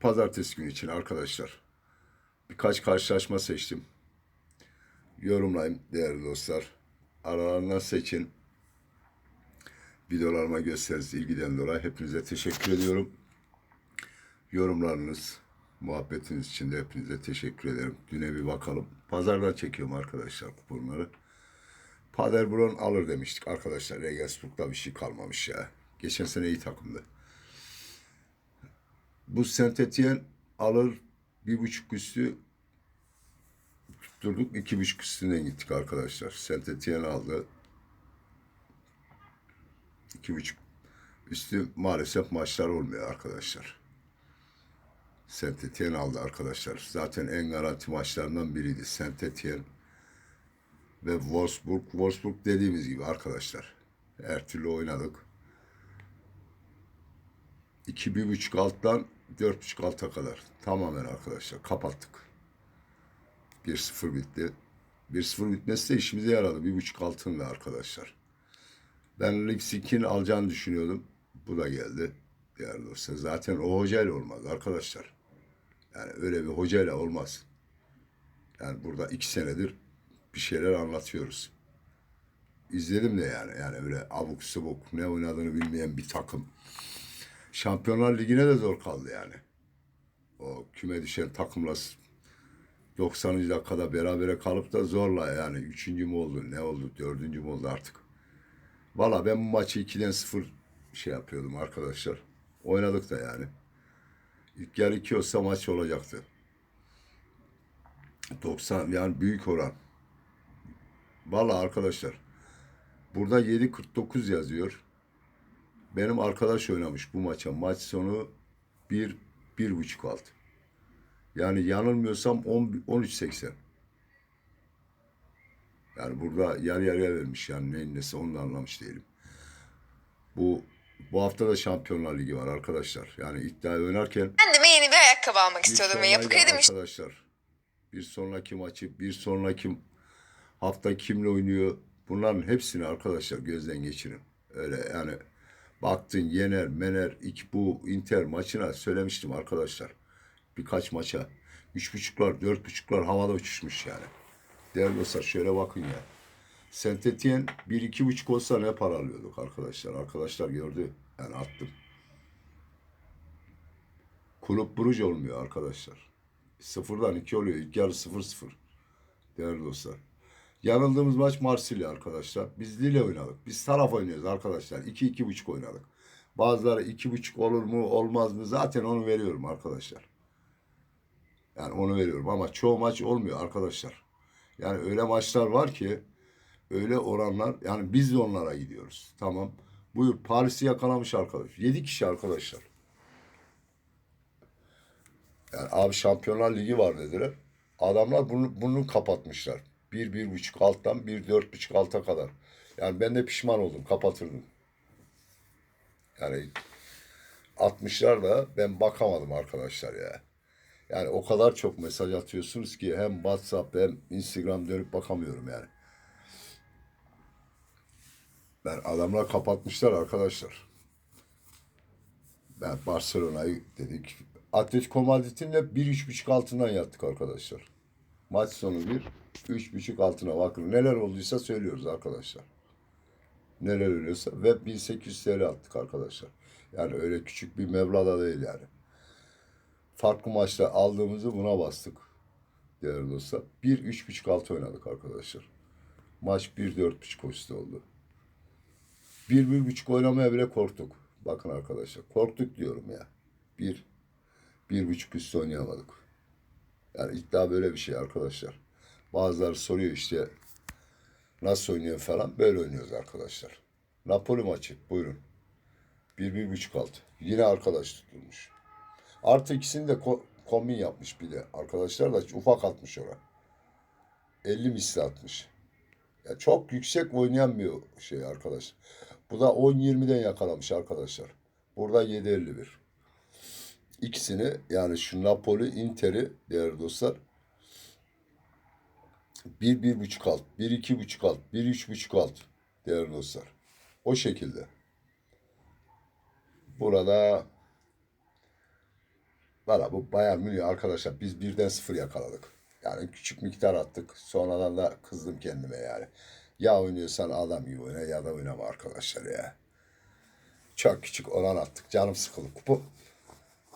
pazartesi günü için arkadaşlar. Birkaç karşılaşma seçtim. Yorumlayın değerli dostlar. Aralarından seçin. Videolarıma gösteriniz ilgiden dolayı hepinize teşekkür ediyorum. Yorumlarınız, muhabbetiniz için de hepinize teşekkür ederim. Düne bir bakalım. Pazardan çekiyorum arkadaşlar kuponları. Paderborn alır demiştik arkadaşlar. Regensburg'da bir şey kalmamış ya. Geçen sene iyi takımdı. Bu Saint Etienne alır bir buçuk üstü tutturduk. iki buçuk üstünden gittik arkadaşlar. Saint Etienne aldı. iki buçuk üstü maalesef maçlar olmuyor arkadaşlar. Saint Etienne aldı arkadaşlar. Zaten en garanti maçlarından biriydi. Saint Etienne ve Wolfsburg. Wolfsburg dediğimiz gibi arkadaşlar. Her türlü oynadık. 2 bir buçuk alttan 4,5 alta kadar. Tamamen arkadaşlar kapattık. 1-0 bitti. 1-0 bitmesi de işimize yaradı. Bir buçuk altında arkadaşlar. Ben Leipzig'in alacağını düşünüyordum. Bu da geldi. Değerli dostlar. Zaten o hocayla olmaz arkadaşlar. Yani öyle bir hocayla olmaz. Yani burada iki senedir bir şeyler anlatıyoruz. İzledim de yani. Yani öyle abuk subuk ne oynadığını bilmeyen bir takım. Şampiyonlar Ligi'ne de zor kaldı yani. O küme düşen takımla 90. dakikada berabere kalıp da zorla yani. Üçüncü mü oldu ne oldu dördüncü mü oldu artık. Valla ben bu maçı 2'den 0 şey yapıyordum arkadaşlar. Oynadık da yani. İlk yarı 2 olsa maç olacaktı. 90 yani büyük oran. Valla arkadaşlar. Burada 7.49 yazıyor. Benim arkadaş oynamış bu maça. Maç sonu 1 bir buçuk alt. Yani yanılmıyorsam 10 13.80. Yani burada yarı yarıya vermiş yani neyin nesi onu da anlamış değilim. Bu bu hafta da Şampiyonlar Ligi var arkadaşlar. Yani iddia oynarken Kendime yeni bir ayakkabı almak bir istiyordum ve yapı kredi arkadaşlar. Bir sonraki maçı, bir sonraki hafta kimle oynuyor? Bunların hepsini arkadaşlar gözden geçirin. Öyle yani baktın yener, mener, iki bu Inter maçına söylemiştim arkadaşlar. Birkaç maça. Üç buçuklar, dört buçuklar havada uçuşmuş yani. Değerli dostlar şöyle bakın ya. Saint Etienne bir iki buçuk olsa ne para alıyorduk arkadaşlar. Arkadaşlar gördü. Yani attım. Kulüp Bruj olmuyor arkadaşlar. Sıfırdan iki oluyor. İlk yarı sıfır sıfır. Değerli dostlar. Yanıldığımız maç Marsilya arkadaşlar. Biz Lille oynadık. Biz taraf oynuyoruz arkadaşlar. İki iki buçuk oynadık. Bazıları iki buçuk olur mu olmaz mı zaten onu veriyorum arkadaşlar. Yani onu veriyorum ama çoğu maç olmuyor arkadaşlar. Yani öyle maçlar var ki öyle oranlar yani biz de onlara gidiyoruz. Tamam. Buyur Paris'i yakalamış arkadaş. Yedi kişi arkadaşlar. Yani abi Şampiyonlar Ligi var dediler. Adamlar bunu, bunu kapatmışlar. Bir, bir buçuk alttan bir, dört buçuk alta kadar. Yani ben de pişman oldum. Kapatırdım. Yani 60'lar da ben bakamadım arkadaşlar ya. Yani o kadar çok mesaj atıyorsunuz ki hem WhatsApp hem Instagram dönüp bakamıyorum yani. Ben adamlar kapatmışlar arkadaşlar. Ben Barcelona'yı dedik. Atletico Madrid'in de bir üç buçuk altından yattık arkadaşlar. Maç sonu bir, üç buçuk altına bakın. Neler olduysa söylüyoruz arkadaşlar. Neler oluyorsa ve 1800 TL attık arkadaşlar. Yani öyle küçük bir meblağ da değil yani. Farklı maçta aldığımızı buna bastık. Değerli dostlar. Bir üç buçuk altı oynadık arkadaşlar. Maç bir dört buçuk üstü oldu. Bir, bir buçuk oynamaya bile korktuk. Bakın arkadaşlar. Korktuk diyorum ya. Bir, bir buçuk üstü oynayamadık. Yani iddia böyle bir şey arkadaşlar. Bazıları soruyor işte nasıl oynuyor falan. Böyle oynuyoruz arkadaşlar. Napoli maçı. Buyurun. Bir, bir buçuk alt. Yine arkadaş tutulmuş. Artı ikisini de ko- kombin yapmış bir de. Arkadaşlar da ufak atmış ona. 50 misli atmış. Ya çok yüksek oynayan bir şey arkadaş. Bu da 10-20'den yakalamış arkadaşlar. Burada 7.51. İkisini yani şu Napoli, Inter'i değerli dostlar. 1 bir, buçuk alt, 1 iki buçuk alt, 1 üç buçuk alt değerli dostlar. O şekilde. Burada Valla bu Bayern Münih arkadaşlar biz birden sıfır yakaladık. Yani küçük miktar attık. Sonradan da kızdım kendime yani. Ya oynuyorsan adam gibi oyna ya da oynama arkadaşlar ya. Çok küçük oran attık. Canım sıkıldı. Kupu,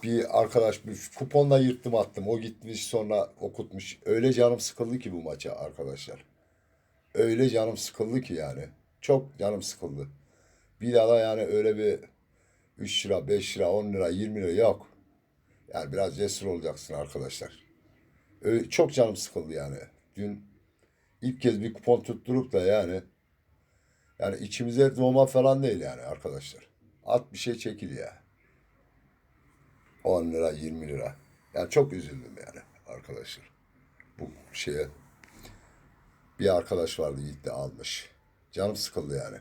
bir arkadaş bir kuponla yırttım attım. O gitmiş sonra okutmuş. Öyle canım sıkıldı ki bu maça arkadaşlar. Öyle canım sıkıldı ki yani. Çok canım sıkıldı. Bir daha da yani öyle bir 3 lira, 5 lira, 10 lira, 20 lira yok. Yani biraz cesur olacaksın arkadaşlar. Öyle, çok canım sıkıldı yani. Dün ilk kez bir kupon tutturup da yani yani içimize doğma falan değil yani arkadaşlar. At bir şey çekil ya. 10 lira, 20 lira. Yani çok üzüldüm yani arkadaşlar. Bu şeye bir arkadaş vardı gitti almış. Canım sıkıldı yani.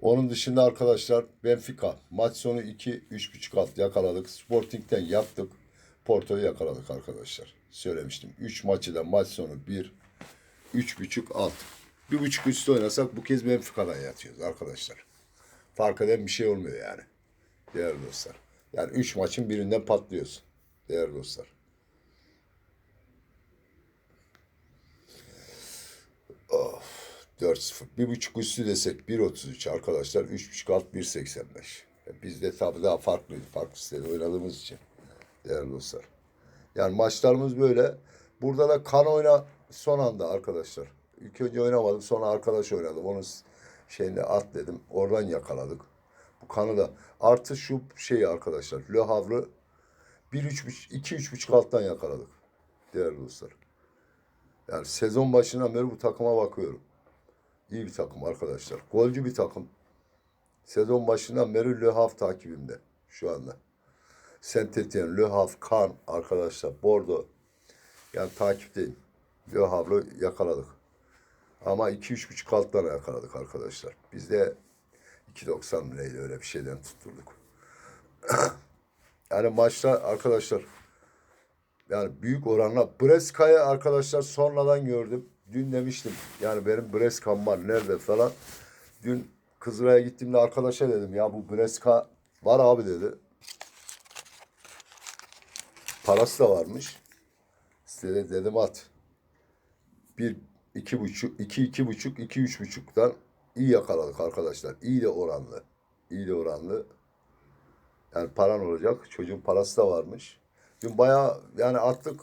Onun dışında arkadaşlar Benfica maç sonu 2 3.5 alt yakaladık. Sporting'den yaptık. Porto'yu yakaladık arkadaşlar. Söylemiştim. 3 maçı da maç sonu 1 3.5 alt. Bir buçuk üstü oynasak bu kez Benfica'dan yatıyoruz arkadaşlar. Fark eden bir şey olmuyor yani. Değerli dostlar. Yani 3 maçın birinden patlıyorsun. Değerli dostlar. Of. 4-0. Bir buçuk üstü desek 1.33 arkadaşlar. 3.5 alt 1.85. E Biz de tabii daha farklıydı. Farklı sitede oynadığımız için. Değerli dostlar. Yani maçlarımız böyle. Burada da kan oyna son anda arkadaşlar. İlk önce oynamadım sonra arkadaş oynadım. Onun şeyini at dedim. Oradan yakaladık. Bu kanı da. Artı şu şey arkadaşlar. Le Havre 2-3.5 alttan yakaladık. Değerli dostlar. Yani sezon başından beri bu takıma bakıyorum. İyi bir takım arkadaşlar. Golcü bir takım. Sezon başından beri Le Havre takibimde şu anda. Saint Etienne, Le Havre, Cannes arkadaşlar. Bordeaux. Yani takipteyim. Le Havre'ı yakaladık. Ama 2-3,5 alttan yakaladık arkadaşlar. Biz de 2.90 lirayla öyle bir şeyden tutturduk. yani maçta arkadaşlar yani büyük oranla Breska'yı arkadaşlar sonradan gördüm. Dün demiştim yani benim Breska'm var nerede falan. Dün Kızılay'a gittiğimde arkadaşa dedim ya bu Breska var abi dedi. Parası da varmış. Sitede dedim at. Bir, iki buçuk, iki, iki buçuk, iki, üç buçuktan iyi yakaladık arkadaşlar. İyi de oranlı. İyi de oranlı. Yani paran olacak. Çocuğun parası da varmış. Dün bayağı yani attık.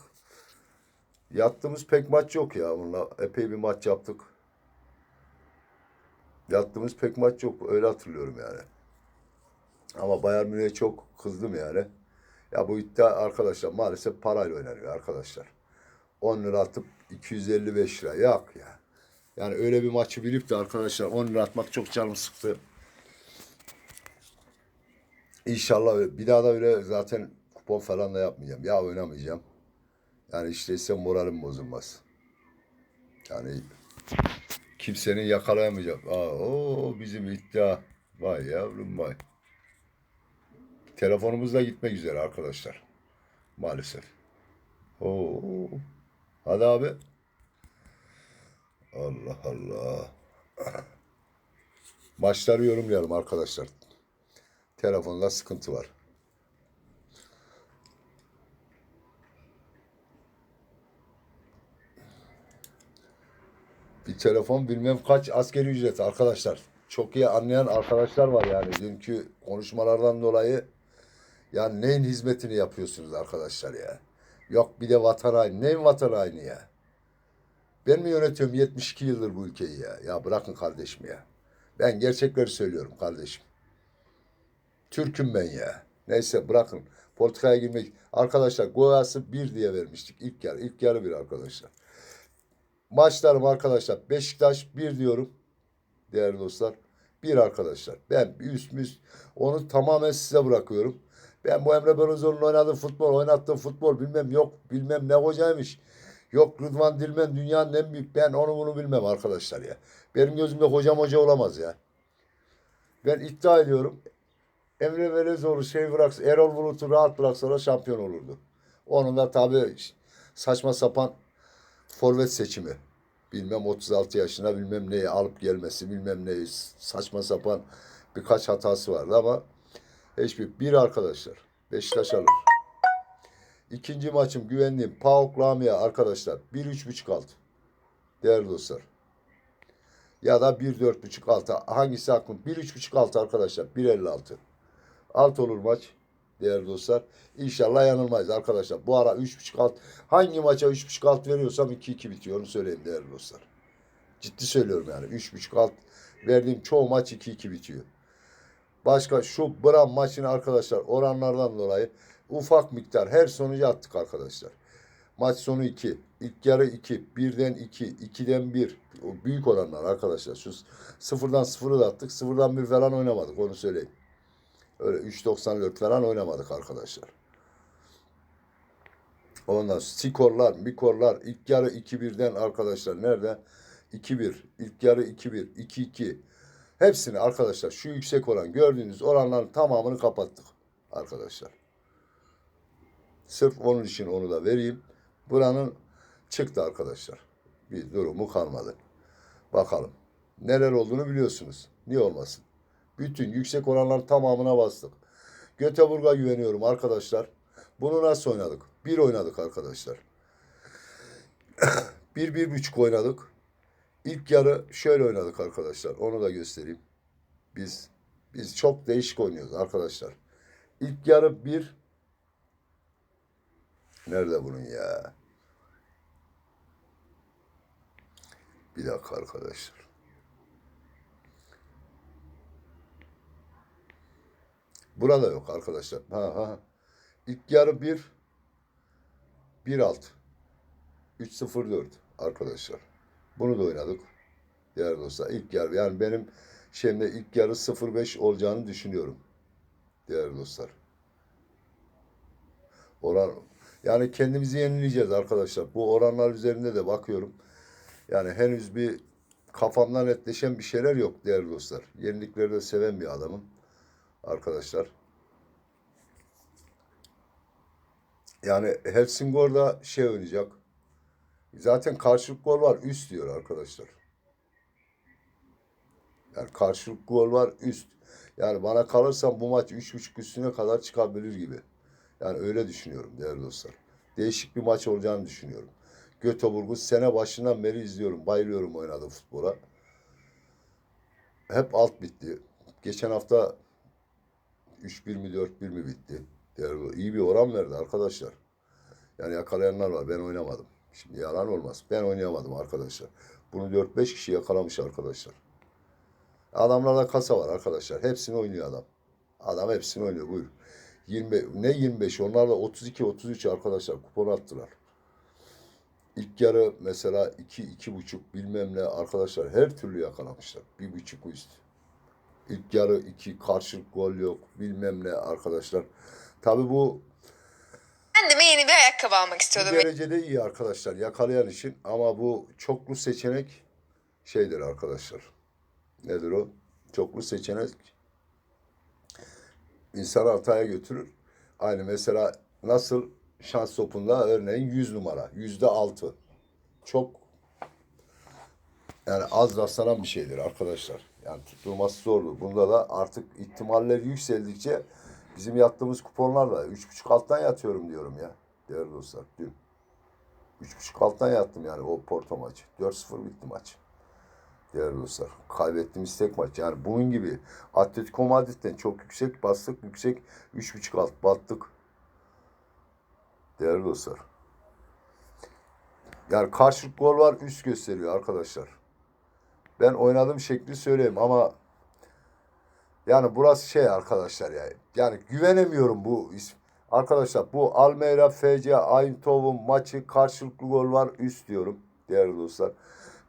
Yattığımız pek maç yok ya. Bununla epey bir maç yaptık. Yattığımız pek maç yok. Öyle hatırlıyorum yani. Ama Bayern Münih'e çok kızdım yani. Ya bu iddia arkadaşlar maalesef parayla oynanıyor arkadaşlar. 10 lira atıp 255 lira. Yok ya. Yani öyle bir maçı bilip de arkadaşlar 10 lira atmak çok canım sıktı. İnşallah bir daha da öyle zaten kupon falan da yapmayacağım. Ya oynamayacağım. Yani işte ise moralim bozulmaz. Yani kimsenin yakalayamayacak. Aa, o bizim iddia. Vay yavrum vay. Telefonumuz da gitmek üzere arkadaşlar. Maalesef. Oo. Hadi abi. Allah Allah. Maçları yorumlayalım arkadaşlar. Telefonda sıkıntı var. Bir telefon bilmem kaç askeri ücret arkadaşlar. Çok iyi anlayan arkadaşlar var yani. Dünkü konuşmalardan dolayı yani neyin hizmetini yapıyorsunuz arkadaşlar ya? Yok bir de vatan haini. Neyin vatan haini ya? Ben mi yönetiyorum 72 yıldır bu ülkeyi ya? Ya bırakın kardeşim ya. Ben gerçekleri söylüyorum kardeşim. Türk'üm ben ya. Neyse bırakın. Politikaya girmek. Arkadaşlar Goyas'ı bir diye vermiştik ilk yarı. İlk yarı bir arkadaşlar. Maçlarım arkadaşlar. Beşiktaş bir diyorum. Değerli dostlar. Bir arkadaşlar. Ben üst müst onu tamamen size bırakıyorum. Ben bu Emre Belözoğlu'nun oynadığı futbol, oynattığı futbol bilmem yok. Bilmem ne hocaymış. Yok Rıdvan Dilmen dünyanın en büyük. Ben onu bunu bilmem arkadaşlar ya. Benim gözümde hocam hoca olamaz ya. Ben iddia ediyorum. Emre Belözoğlu şey bıraksa, Erol Bulut'u rahat bıraksalar şampiyon olurdu. Onun da tabii saçma sapan forvet seçimi. Bilmem 36 yaşına bilmem neyi alıp gelmesi bilmem neyi saçma sapan birkaç hatası vardı ama hiçbir bir arkadaşlar Beşiktaş alır. İkinci maçım güvendiğim PAOK Lamia arkadaşlar. 1-3.5 alt. Değerli dostlar. Ya da 1-4.5 altı. Hangisi aklım? 1-3.5 altı arkadaşlar. 1.56. Alt olur maç. Değerli dostlar. İnşallah yanılmayız arkadaşlar. Bu ara 3.5 alt. Hangi maça 3.5 alt veriyorsam 2-2 bitiyor. Onu söyleyeyim değerli dostlar. Ciddi söylüyorum yani. 3.5 alt verdiğim çoğu maç 2-2 bitiyor. Başka şu Bram maçını arkadaşlar oranlardan dolayı ufak miktar her sonucu attık arkadaşlar. Maç sonu 2. İlk yarı 2. Birden 2. 2'den 1. O büyük oranlar arkadaşlar. Şu sıfırdan sıfırı da attık. Sıfırdan bir falan oynamadık onu söyleyeyim. Öyle 3.94 falan oynamadık arkadaşlar. Ondan skorlar, mikorlar ilk yarı 2-1'den arkadaşlar nerede? 2-1. İlk yarı 2-1, 2-2. Hepsini arkadaşlar şu yüksek oran gördüğünüz oranların tamamını kapattık arkadaşlar. Sırf onun için onu da vereyim. Buranın çıktı arkadaşlar. Bir durumu kalmadı. Bakalım. Neler olduğunu biliyorsunuz. Niye olmasın? Bütün yüksek oranların tamamına bastık. Göteborg'a güveniyorum arkadaşlar. Bunu nasıl oynadık? Bir oynadık arkadaşlar. bir, bir buçuk oynadık. İlk yarı şöyle oynadık arkadaşlar. Onu da göstereyim. Biz biz çok değişik oynuyoruz arkadaşlar. İlk yarı bir Nerede bunun ya? Bir dakika arkadaşlar. Burada yok arkadaşlar. Ha ha. İlk yarı bir bir alt. 3-0-4 arkadaşlar. Bunu da oynadık. Değerli dostlar ilk yarı yani benim şeyimde ilk yarı 0-5 olacağını düşünüyorum. Değerli dostlar. Oran yani kendimizi yenileyeceğiz arkadaşlar. Bu oranlar üzerinde de bakıyorum. Yani henüz bir kafamdan netleşen bir şeyler yok değerli dostlar. Yenilikleri de seven bir adamım arkadaşlar. Yani Helsingor'da şey oynayacak. Zaten karşılık gol var üst diyor arkadaşlar. Yani karşılık gol var üst. Yani bana kalırsa bu maç 3.5 üstüne kadar çıkabilir gibi. Yani öyle düşünüyorum değerli dostlar. Değişik bir maç olacağını düşünüyorum. Göteborg'u sene başından beri izliyorum. Bayılıyorum oynadığı futbola. Hep alt bitti. Geçen hafta 3-1 mi 4-1 mi bitti. Değerli, iyi bir oran verdi arkadaşlar. Yani yakalayanlar var. Ben oynamadım. Şimdi yalan olmaz. Ben oynayamadım arkadaşlar. Bunu 4-5 kişi yakalamış arkadaşlar. Adamlarda kasa var arkadaşlar. Hepsini oynuyor adam. Adam hepsini oynuyor. Buyur. 20 ne 25 onlar da 32 33 arkadaşlar kupon attılar. İlk yarı mesela 2 iki, buçuk bilmem ne arkadaşlar her türlü yakalamışlar. Bir buçuk üst. İlk yarı 2 karşılık gol yok bilmem ne arkadaşlar. Tabi bu Kendime yeni bir ayakkabı almak bu istiyordum. derecede iyi arkadaşlar yakalayan için ama bu çoklu seçenek şeydir arkadaşlar. Nedir o? Çoklu seçenek insanı hataya götürür. Aynı mesela nasıl şans topunda örneğin 100 numara, yüzde altı. Çok yani az rastlanan bir şeydir arkadaşlar. Yani tutturması zordur. Bunda da artık ihtimaller yükseldikçe bizim yattığımız kuponlarla 3.5 alttan yatıyorum diyorum ya. Değerli dostlar dün. 3.5 alttan yattım yani o Porto maçı. 4-0 bitti maç. Değerli dostlar. Kaybettiğimiz tek maç. Yani bunun gibi Atletico Madrid'den çok yüksek bastık. Yüksek 3.5 alt battık. Değerli dostlar. Yani karşılık gol var üst gösteriyor arkadaşlar. Ben oynadığım şekli söyleyeyim ama yani burası şey arkadaşlar yani. Yani güvenemiyorum bu isim. Arkadaşlar bu Almeyra FC Eindhoven maçı karşılıklı gol var üst diyorum değerli dostlar.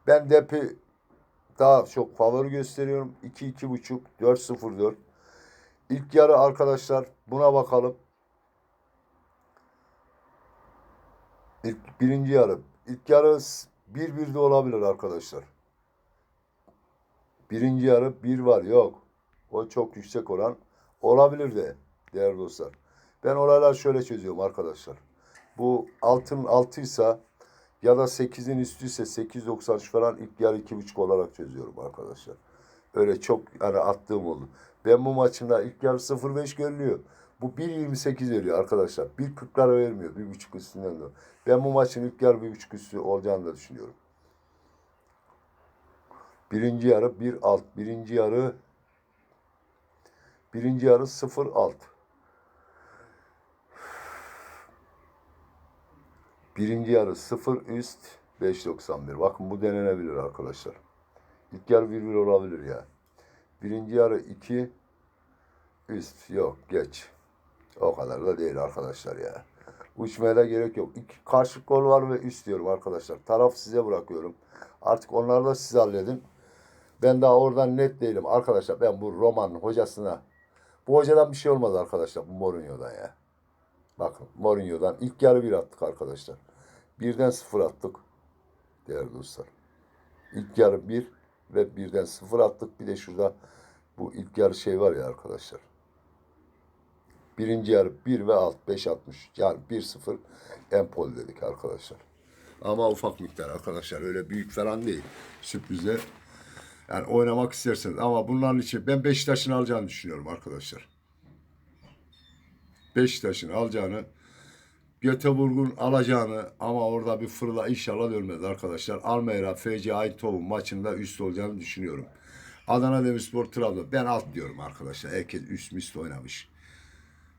Ben Depi daha çok favori gösteriyorum. 2-2.5, 4-0-4. İlk yarı arkadaşlar buna bakalım. İlk, birinci yarı. İlk yarı 1-1 de olabilir arkadaşlar. Birinci yarı 1 var. Yok. O çok yüksek oran. Olabilir de değerli dostlar. Ben olaylar şöyle çözüyorum arkadaşlar. Bu altın altıysa ya da 8'in üstüyse 8.93 falan ilk yarı 2.5 olarak çözüyorum arkadaşlar. Öyle çok yani attığım oldu. Ben bu maçında ilk yarı 0.5 görülüyor. Bu 1.28 veriyor arkadaşlar. 1.40'lara vermiyor. 1.5 üstünden de. Ben bu maçın ilk yarı 1.5 üstü olacağını da düşünüyorum. Birinci yarı 1 alt. Birinci yarı birinci yarı 0 alt. Birinci yarı 0 üst 5.91. Bakın bu denenebilir arkadaşlar. İlk yarı 1-1 olabilir ya. Birinci yarı 2 üst yok geç. O kadar da değil arkadaşlar ya. Uçmaya da gerek yok. İki karşı gol var ve üst diyorum arkadaşlar. Taraf size bırakıyorum. Artık onları da siz halledin. Ben daha oradan net değilim. Arkadaşlar ben bu Roma'nın hocasına bu hocadan bir şey olmaz arkadaşlar. Bu Mourinho'dan ya. Bakın Mourinho'dan ilk yarı bir attık arkadaşlar. Birden sıfır attık. Değerli dostlar. İlk yarı bir ve birden sıfır attık. Bir de şurada bu ilk yarı şey var ya arkadaşlar. Birinci yarı 1 ve alt 5 atmış. Yani 1-0 Empol dedik arkadaşlar. Ama ufak miktar arkadaşlar. Öyle büyük falan değil. Sürprize yani oynamak isterseniz. Ama bunların için ben Beşiktaş'ın alacağını düşünüyorum arkadaşlar. Beşiktaş'ın alacağını Göteborg'un alacağını ama orada bir fırla inşallah dönmez arkadaşlar. Almeyra FC Eindhoven maçında üst olacağını düşünüyorum. Adana Demirspor Trabzon. Ben alt diyorum arkadaşlar. Herkes üst müst oynamış.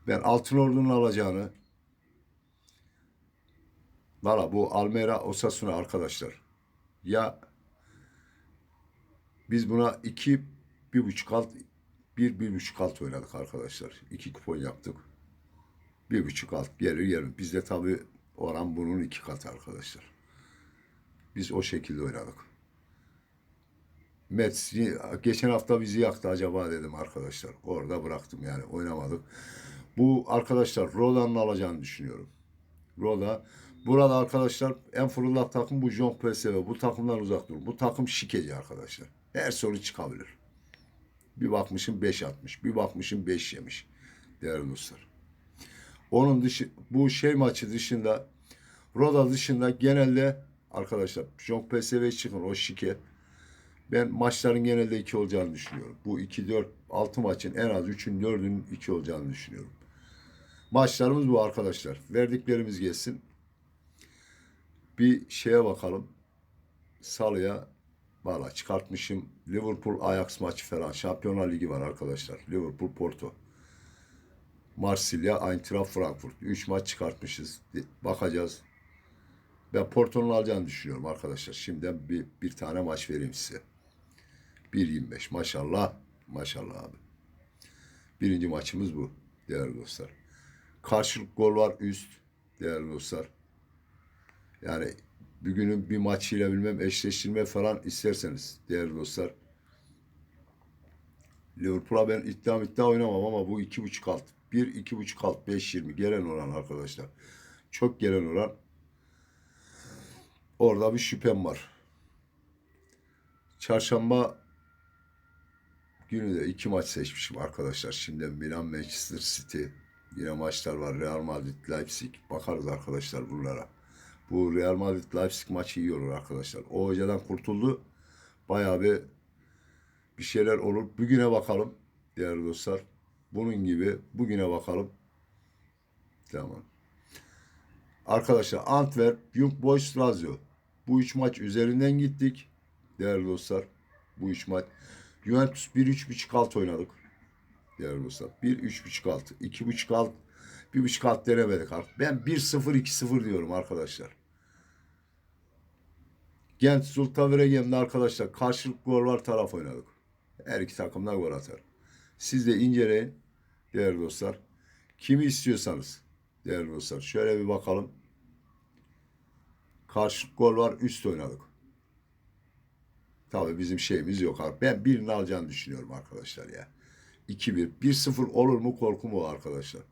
Ben Altınordu'nun alacağını Valla bu Almeyra Osasuna arkadaşlar. Ya biz buna iki, bir buçuk alt, bir, bir buçuk alt oynadık arkadaşlar. İki kupon yaptık. Bir buçuk alt gelir yerim. Bizde tabii oran bunun iki katı arkadaşlar. Biz o şekilde oynadık. Mets geçen hafta bizi yaktı acaba dedim arkadaşlar. Orada bıraktım yani oynamadık. Bu arkadaşlar Roda'nın alacağını düşünüyorum. Roda. Burada arkadaşlar en fırıldak takım bu John PSV. Bu takımdan uzak durun. Bu takım şikeci arkadaşlar. Her soru çıkabilir. Bir bakmışım 5 atmış. Bir bakmışım 5 yemiş. Değerli dostlar. Onun dışı bu şey maçı dışında Roda dışında genelde arkadaşlar John PSV çıkın o şike. Ben maçların genelde 2 olacağını düşünüyorum. Bu 2 4 6 maçın en az 3'ün 4'ünün 2 olacağını düşünüyorum. Maçlarımız bu arkadaşlar. Verdiklerimiz gelsin. Bir şeye bakalım. Salıya valla çıkartmışım. Liverpool Ajax maçı falan. Şampiyonlar Ligi var arkadaşlar. Liverpool Porto. Marsilya, Eintracht Frankfurt. 3 maç çıkartmışız. Bakacağız. Ben Porto'nun alacağını düşünüyorum arkadaşlar. Şimdiden bir, bir tane maç vereyim size. 1.25 maşallah. Maşallah abi. Birinci maçımız bu değerli dostlar. Karşılık gol var üst değerli dostlar. Yani bugünün bir maçıyla bilmem eşleştirme falan isterseniz değerli dostlar. Liverpool'a ben iddia iddia oynamam ama bu iki buçuk alt. Bir iki buçuk alt beş yirmi gelen oran arkadaşlar. Çok gelen oran. Orada bir şüphem var. Çarşamba günü de iki maç seçmişim arkadaşlar. Şimdi Milan Manchester City yine maçlar var. Real Madrid Leipzig. Bakarız arkadaşlar bunlara. Bu Real Madrid Leipzig maçı iyi olur arkadaşlar. O hocadan kurtuldu. Bayağı bir bir şeyler olur. Bugüne bakalım değerli dostlar. Bunun gibi bugüne bakalım. Tamam. Arkadaşlar Antwerp, Young Boys, Lazio. Bu üç maç üzerinden gittik. Değerli dostlar. Bu üç maç. Juventus 1-3.5 alt oynadık. Değerli dostlar. 1-3.5 alt. 2.5 alt. 1.5 alt denemedik artık. Ben 1-0-2-0 diyorum arkadaşlar. Gent Sultanveregem'de arkadaşlar karşılık gol var taraf oynadık. Her iki takımdan gol atar. Siz de inceleyin değerli dostlar. Kimi istiyorsanız değerli dostlar. Şöyle bir bakalım. Karşılık gol var üst oynadık. Tabii bizim şeyimiz yok. Ben birini alacağını düşünüyorum arkadaşlar ya. 2-1. 1-0 olur mu korkum o arkadaşlar.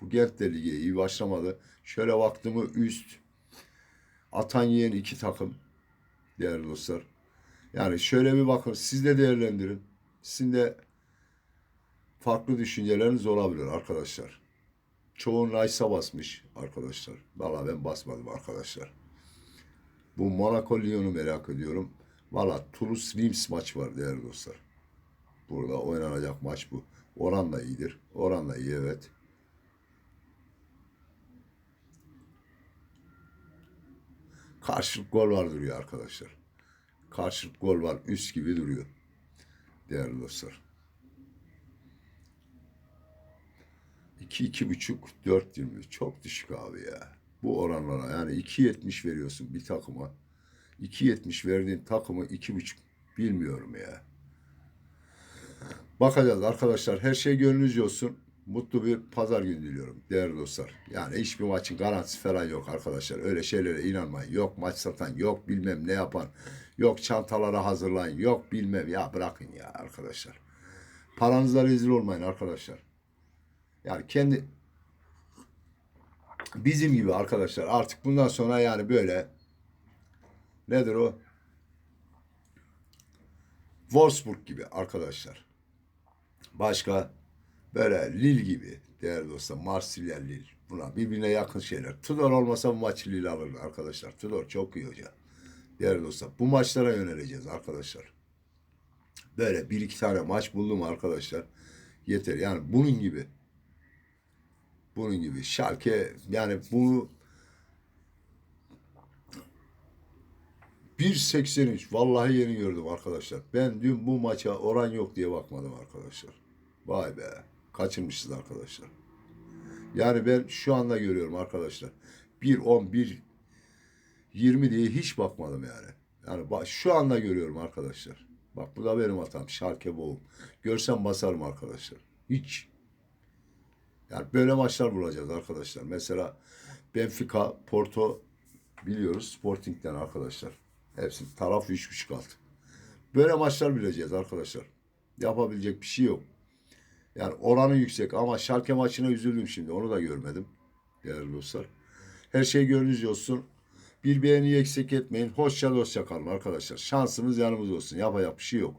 Bu Gent de lige iyi başlamadı. Şöyle baktığımı üst. Atan yiyen iki takım. Değerli dostlar. Yani şöyle bir bakın. Siz de değerlendirin. Sizin de farklı düşünceleriniz olabilir arkadaşlar. Çoğun Rice'a basmış arkadaşlar. Valla ben basmadım arkadaşlar. Bu Monaco Lyon'u merak ediyorum. Valla Toulouse Reims maç var değerli dostlar. Burada oynanacak maç bu. Oran da iyidir. Oran da iyi evet. Karşılık gol var duruyor arkadaşlar. Karşılık gol var. Üst gibi duruyor. Değerli dostlar. 2 iki buçuk 4.20 çok düşük abi ya. Bu oranlara yani 2.70 veriyorsun bir takıma. 2.70 verdiğin takımı iki buçuk bilmiyorum ya. Bakacağız arkadaşlar. Her şey gönlünüzce olsun. Mutlu bir pazar günü diliyorum değerli dostlar. Yani hiçbir maçın garantisi falan yok arkadaşlar. Öyle şeylere inanmayın. Yok maç satan, yok bilmem ne yapan, yok çantalara hazırlayın, yok bilmem ya bırakın ya arkadaşlar. Paranızla rezil olmayın arkadaşlar. Yani kendi bizim gibi arkadaşlar artık bundan sonra yani böyle nedir o? Wolfsburg gibi arkadaşlar. Başka böyle Lille gibi değerli dostlar Marsilya Lille. Buna birbirine yakın şeyler. Tudor olmasa bu maçı Lille alırdı arkadaşlar. Tudor çok iyi hoca. Değerli dostlar bu maçlara yöneleceğiz arkadaşlar. Böyle bir iki tane maç buldum arkadaşlar. Yeter yani bunun gibi. Bunun gibi. Schalke yani bunu 1.83 vallahi yeni gördüm arkadaşlar. Ben dün bu maça oran yok diye bakmadım arkadaşlar. Vay be. Kaçırmışız arkadaşlar. Yani ben şu anda görüyorum arkadaşlar. 1.10 1 20 diye hiç bakmadım yani. Yani bak, şu anda görüyorum arkadaşlar. Bak bu da benim hatam. Şarke boğum. Görsem basarım arkadaşlar. Hiç. Yani böyle maçlar bulacağız arkadaşlar. Mesela Benfica, Porto biliyoruz. Sporting'den arkadaşlar. Hepsi taraf 3.5 altı. Böyle maçlar bileceğiz arkadaşlar. Yapabilecek bir şey yok. Yani oranı yüksek ama Şalke maçına üzüldüm şimdi. Onu da görmedim. Değerli dostlar. Her şey gönlünüzce olsun. Bir beğeni eksik etmeyin. Hoşça hoşça kalın arkadaşlar. Şansımız yanımız olsun. Yapacak bir şey yok.